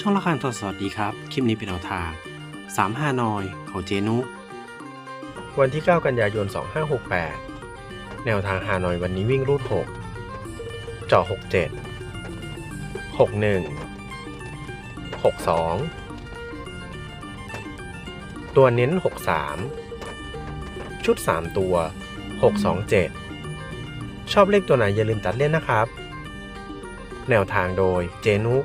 ช่องละครตัวสวัสดีครับ คลิปนี้เป็นแนวทาง3 5นอยของเจนุวันที่ 9 กันยายน 2568 แนวทางฮานอยวันนี้วิ่งรูด6เจาะ67 61 62 ตัวเน้น 63 ชุด 3 ตัว 627 ชอบเลขตัวไหนอย่าลืมตัดเล่นนะครับ แนวทางโดยเจนุก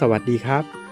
สวัสดีครับ